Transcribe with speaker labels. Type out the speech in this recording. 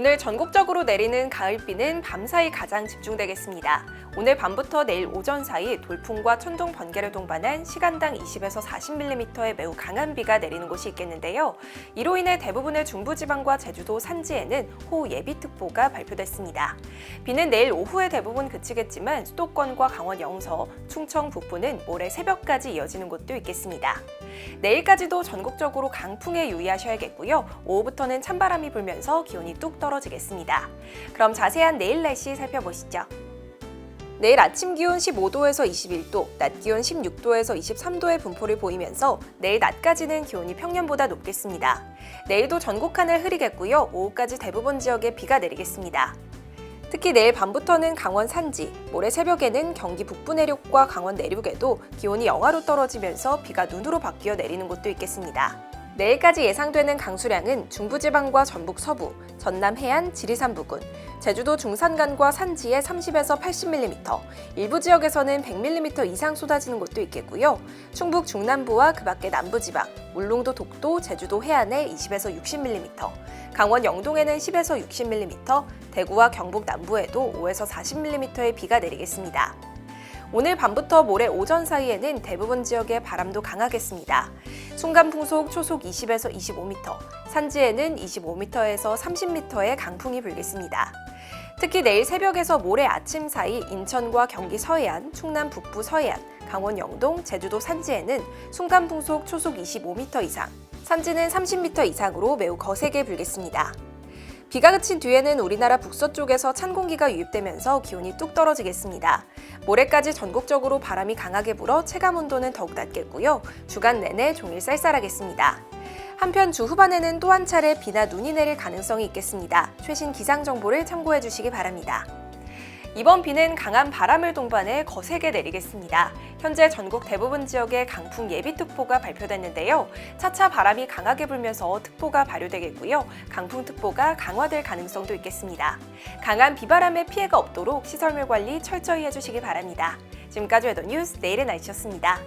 Speaker 1: 오늘 전국적으로 내리는 가을비는 밤사이 가장 집중되겠습니다. 오늘 밤부터 내일 오전 사이 돌풍과 천둥 번개를 동반한 시간당 20에서 40mm의 매우 강한 비가 내리는 곳이 있겠는데요. 이로 인해 대부분의 중부지방과 제주도 산지에는 호우 예비특보가 발표됐습니다. 비는 내일 오후에 대부분 그치겠지만 수도권과 강원 영서, 충청 북부는 모레 새벽까지 이어지는 곳도 있겠습니다. 내일까지도 전국적으로 강풍에 유의하셔야겠고요. 오후부터는 찬바람이 불면서 기온이 뚝 떨어 지겠습니다. 그럼 자세한 내일 날씨 살펴보시죠. 내일 아침 기온 15도에서 21도, 낮 기온 16도에서 23도의 분포를 보이면서 내일 낮까지는 기온이 평년보다 높겠습니다. 내일도 전국 하늘 흐리겠고요. 오후까지 대부분 지역에 비가 내리겠습니다. 특히 내일 밤부터는 강원 산지, 모레 새벽에는 경기 북부 내륙과 강원 내륙에도 기온이 영하로 떨어지면서 비가 눈으로 바뀌어 내리는 곳도 있겠습니다. 내일까지 예상되는 강수량은 중부지방과 전북 서부, 전남 해안, 지리산 부근, 제주도 중산간과 산지에 30에서 80mm, 일부 지역에서는 100mm 이상 쏟아지는 곳도 있겠고요. 충북 중남부와 그 밖의 남부지방, 울릉도 독도, 제주도 해안에 20에서 60mm, 강원 영동에는 10에서 60mm, 대구와 경북 남부에도 5에서 40mm의 비가 내리겠습니다. 오늘 밤부터 모레 오전 사이에는 대부분 지역에 바람도 강하겠습니다. 순간 풍속 초속 20에서 25m, 산지에는 25m에서 30m의 강풍이 불겠습니다. 특히 내일 새벽에서 모레 아침 사이 인천과 경기 서해안, 충남 북부 서해안, 강원 영동, 제주도 산지에는 순간 풍속 초속 25m 이상, 산지는 30m 이상으로 매우 거세게 불겠습니다. 비가 그친 뒤에는 우리나라 북서쪽에서 찬 공기가 유입되면서 기온이 뚝 떨어지겠습니다. 모레까지 전국적으로 바람이 강하게 불어 체감 온도는 더욱 낮겠고요. 주간 내내 종일 쌀쌀하겠습니다. 한편 주 후반에는 또 한 차례 비나 눈이 내릴 가능성이 있겠습니다. 최신 기상 정보를 참고해 주시기 바랍니다. 이번 비는 강한 바람을 동반해 거세게 내리겠습니다. 현재 전국 대부분 지역에 강풍 예비특보가 발표됐는데요. 차차 바람이 강하게 불면서 특보가 발효되겠고요. 강풍특보가 강화될 가능성도 있겠습니다. 강한 비바람에 피해가 없도록 시설물 관리 철저히 해주시기 바랍니다. 지금까지 외도 뉴스 내일의 날씨였습니다.